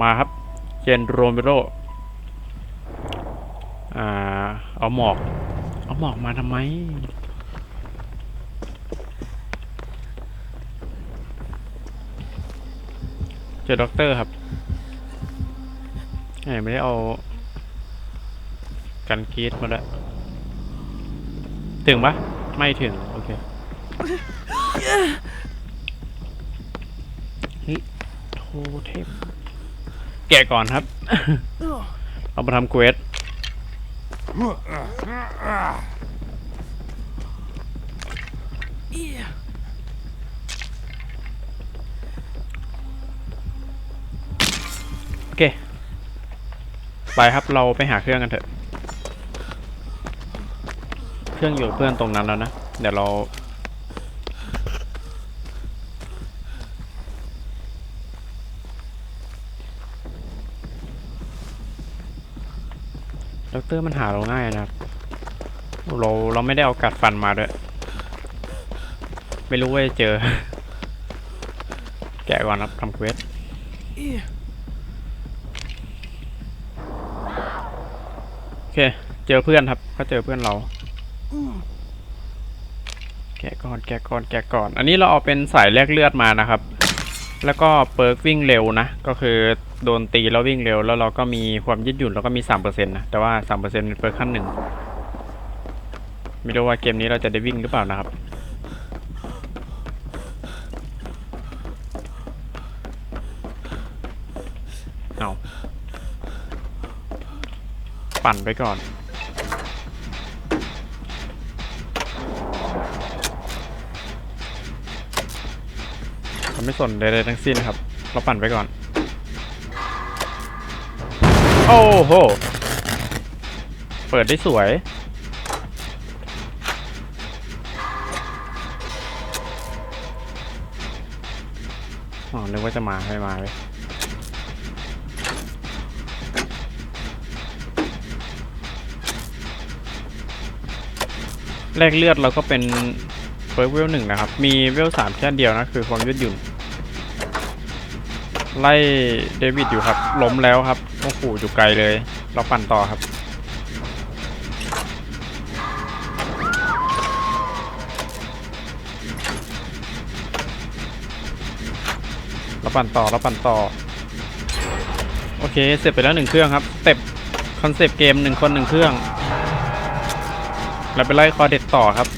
มาครับ เจนโรเมโรอ่า เอาหมอก เอาหมอกมาทำไม เจอด็อกเตอร์ครับแหมไม่ได้เอา กันกรีดมาแล้วยถึงปะไม่ถึง โอเคเฮ้ยโทเทม แกะก่อนครับ เอามาทำเควสโอเค ไปครับเราไปหาเครื่องกันเถอะ เครื่องอยู่กับเพื่อนตรงนั้นแล้วนะ เดี๋ยวเรา เตอร์มันหาเราง่ายนะครับ เราเราไม่ได้เอากัดฟันมาด้วย ไม่รู้ว่าจะเจอ แกะก่อนครับทำเควสโอเค เจอเพื่อนครับ ก็เจอเพื่อนเรา แกะก่อน แกะก่อน แกะก่อน อันนี้เราเอาเป็นสายแลกเลือดมานะครับ แล้วก็เปิร์กวิ่งเร็วนะ ก็คือ โดนตีแล้ววิ่งเร็ว แล้วเราก็มีความยืดหยุ่นแล้วก็มีสามเปอร์เซ็นต์นะแต่ว่าสามเปอร์เซ็นต์เป็นเปิร์กขั้นหนึ่งไม่รู้ว่าเกมนี้เราจะได้วิ่งหรือเปล่านะครับเอาปั่นไปก่อนเราไม่สนใดๆทั้งสิ้นครับ เราปั่นไปก่อน โอ้โห เปิดได้สวย อ๋อนึกว่าจะมาไม่มาเลยแลกเลือดเราก็เป็นเฟิร์สเวลหนึ่งนะครับ มีเวลสามแค่เดียวนะ คือความยืดหยุ่น ไล่เดวิดอยู่ครับ ล้มแล้วครับ โอ้โหอยู่ไกลเลย เราปั่นต่อครับ เราปั่นต่อเราปั่นต่อ โอเค เสร็จไปแล้วหนึ่งเครื่องครับสเต็ปคอนเซปต์เกมหนึ่งคนหนึ่งเครื่องเราไปไล่คอเด็ดต่อครับ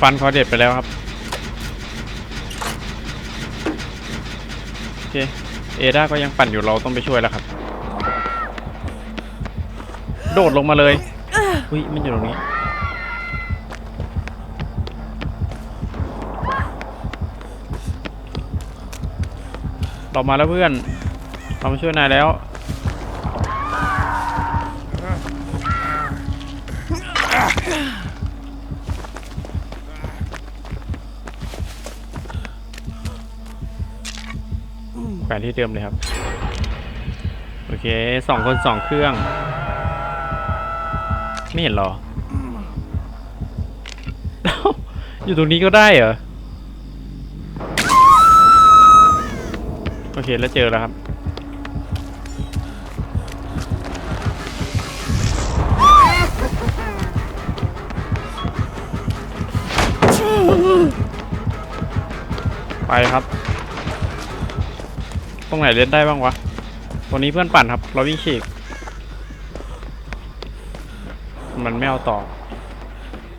ฟันคอเด็ดไปแล้วครับ โอ เค เอด้าก็ยังปั่นอยู่เราต้องไปช่วยแล้วครับ โดดลงมาเลยอุ้ยมันอยู่ตรงนี้ เรามาแล้วเพื่อน เรามาช่วยนายแล้ว วนที่เดิมเลยครับ โอเคสองคนสองเครื่อง ไม่เห็นหรอ อยู่ตรงนี้ก็ได้เหรอ โอเคแล้วเจอแล้วครับไปครับ ตรงไหนเล่นได้บ้างวะตัวนี้เพื่อนปั่นครับ เราวิ่งฉีก มันไม่เอาต่อ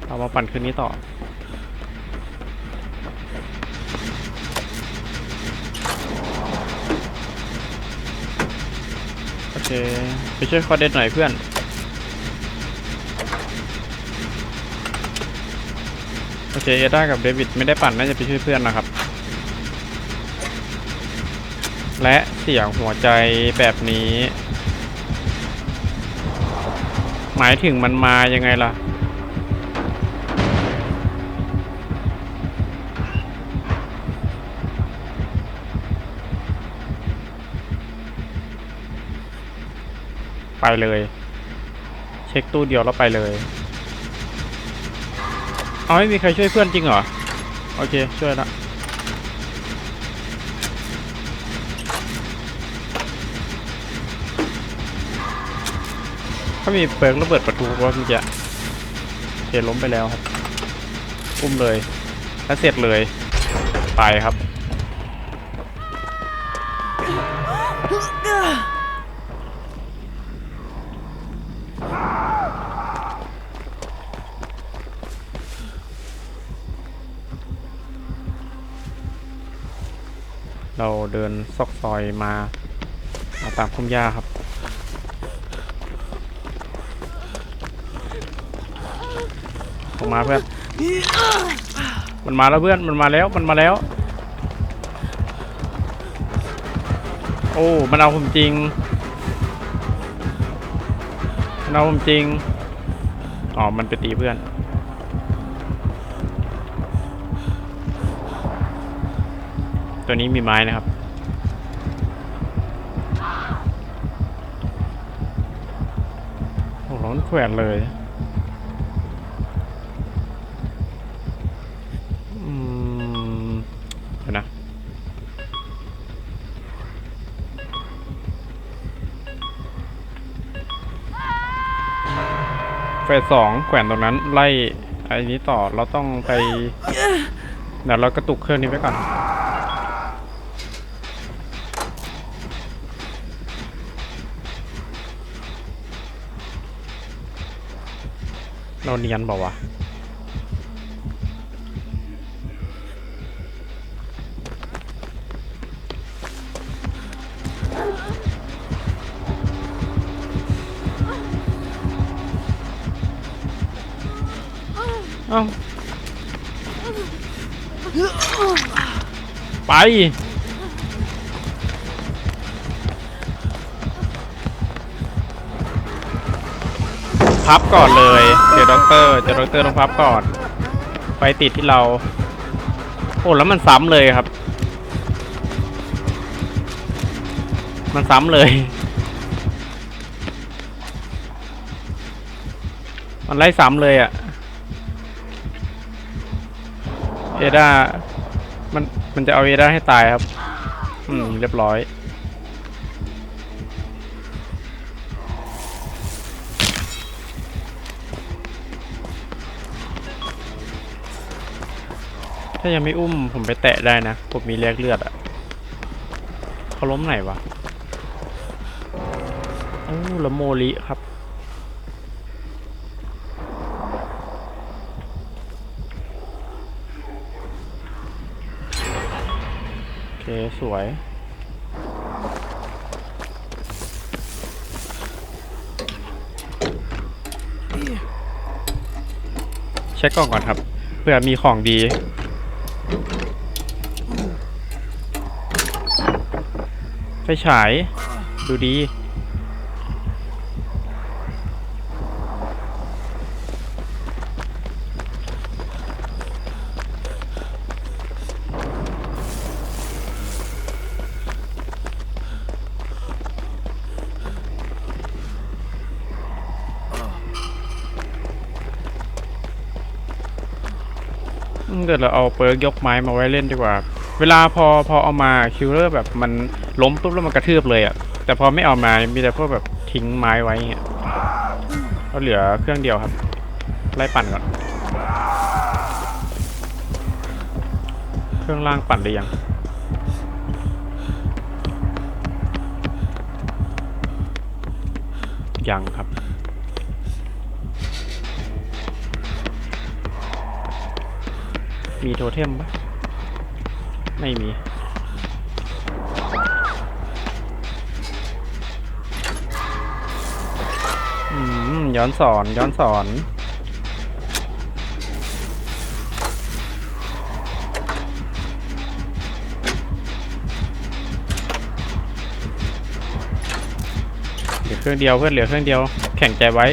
เอามาปั่นคืนนี้ต่อ โอเค ไปช่วยคอเด็ดหน่อยเพื่อนโอเคเอด้ากับเดวิดไม่ได้ปั่นน่าจะไปช่วยเพื่อนนะครับ และเสียงหัวใจแบบนี้ หมายถึงมันมายังไงล่ะ ไปเลย เช็คตู้เดียวแล้วไปเลย เอาไม่มีใครช่วยเพื่อนจริงเหรอ โอเค ช่วยละ ก็มีเปิร์กระเบิดประตูว่ามันจะเคล้มไปแล้วครับอุ้มเลยแล้วเสร็จเลยไปครับเราเดินซอกซอยมามาตามพุ่มหญ้าครับ ออกมาเพื่อน มันมาแล้วเพื่อน มันมาแล้ว มันมาแล้ว โอ้ มันเอาผมจริง มันเอาผมจริง อ๋อ มันไปตีเพื่อน ตัวนี้มีไม้นะครับโอ้ร้อนแขวนเลย สสองแขวนตรงนั้นไล่ไอ้นี้ต่อเราต้องไปเดี๋ยวเรากระตุกเครื่องนี้ไว้ก่อนเราเนียนเปล่าวะ พับก่อนเลย เจอด็อกเตอร์ เจอด็อกเตอร์ต้องพับก่อน ไปติดที่เรา โอ้แล้วมันซ้ำเลยครับ มันซ้ำเลย มันไล่ซ้ำเลยอะ่ะ เอดามัน มันจะเอาเอดาให้ตายครับ อืม เรียบร้อย ถ้ายังไม่อุ้มผมไปแตะได้นะ ผมมีแลกเลือดอะ่ะเขาล้มไหนวะโอ้ล้วโมลิครับ เค สวย เช็คกล่องก่อนครับ เผื่อมีของดี ไฟฉาย ดูดี อืมเดี๋ยวเราเอาเปิร์กยกไม้มาไว้เล่นดีกว่า เวลาพอพอเอามาคิวเลอร์แบบมันล้มปุ๊บแล้วมันกระทืบเลยอะ่ะ แต่พอไม่เอามา มีแต่พวกแบบทิ้งไม้ไว้เงี้ยก็เหลือเครื่องเดียวครับ ไล่ปั่นก่อน เครื่องล่างปั่นหรือยังยังครับ มีโทเทมปะไม่มี อืม ย้อนสอน ย้อนสอนเหลือเครื่องเดียวเพื่อนเหลือเครื่องเดียว แข่งใจไว้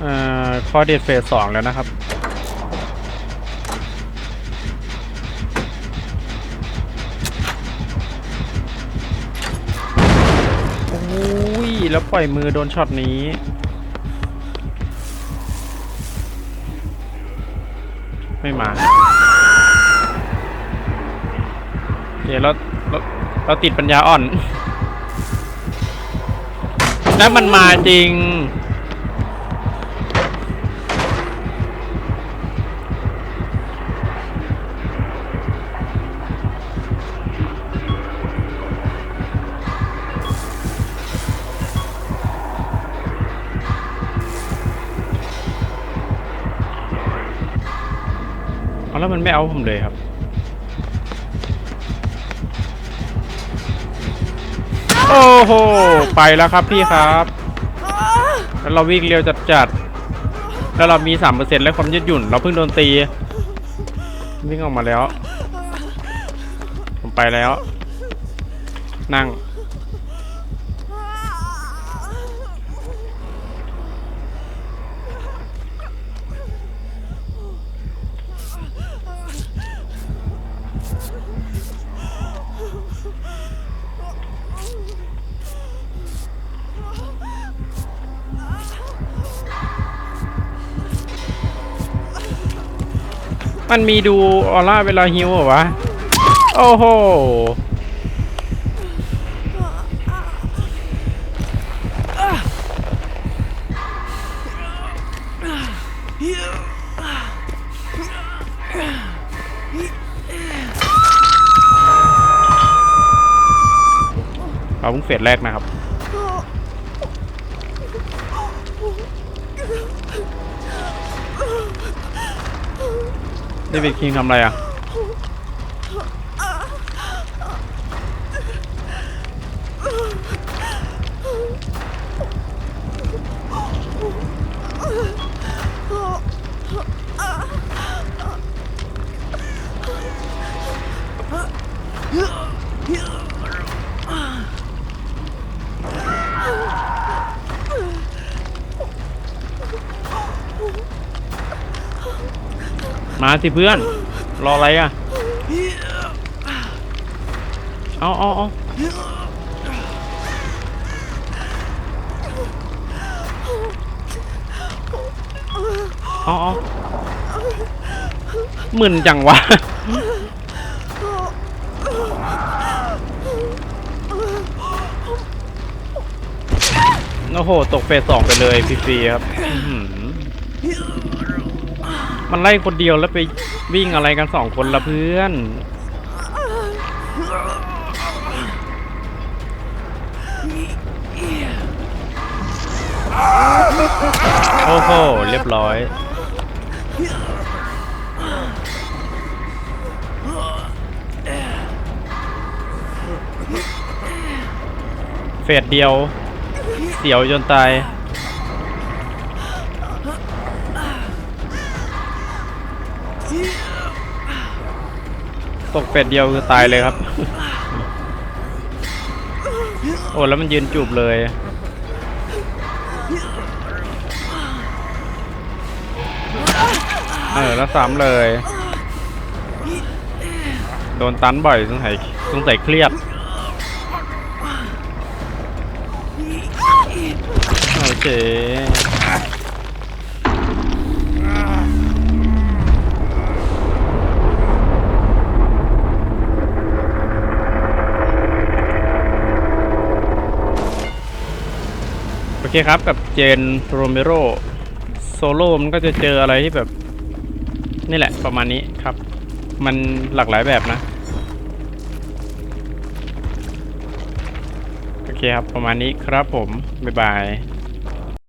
เอ่อ คอเดทเฟสสองแล้วนะครับ โอ้ย แล้วปล่อยมือโดนช็อตนี้ไม่มาเดี๋ยวเราเราเราติดปัญญาอ่อน แล้วมันมาจริง มันไม่เอาผมเลยครับ โอ้โห ไปแล้วครับพี่ครับ แล้วเราวิ่งเร็วจัดๆ แล้วเรามีสามเปอร์เซ็นต์และความยืดหยุ่น เราเพิ่งโดนตี วิ่งออกมาแล้ว ผมไปแล้ว นั่ง มันมีดูออร่าเวลาฮิวเหรอวะ โอ้โหเราเพิ่งเฟสแรกนะครับ เดวิดคิงทำอะไรอะ มาสิเพื่อน รออะไรอะ เอาเอาเอาเอาเอามึนจังวะ โอ้โห ตกเฟสสองไปเลยฟรีๆครับ มันไล่คนเดียวแล้วไปวิ่งอะไรกันสองคนละเพื่อน โอ้โห เรียบร้อย เฟสเดียว เสียวจนตาย ตกเป็ดเดียวคือตายเลยครับ โอ้แล้วมันยืนจูบเลย เออแล้วซ้ำเลย โดนตันบ่อยสงสัยสงสัยเครียดโอเคโอเค ครับกับเจนโรเมโรโซโล่มันก็จะเจออะไรที่แบบ นี่แหละประมาณนี้ครับ มันหลากหลายแบบนะ โอเคครับประมาณนี้ครับผม บ๊ายบาย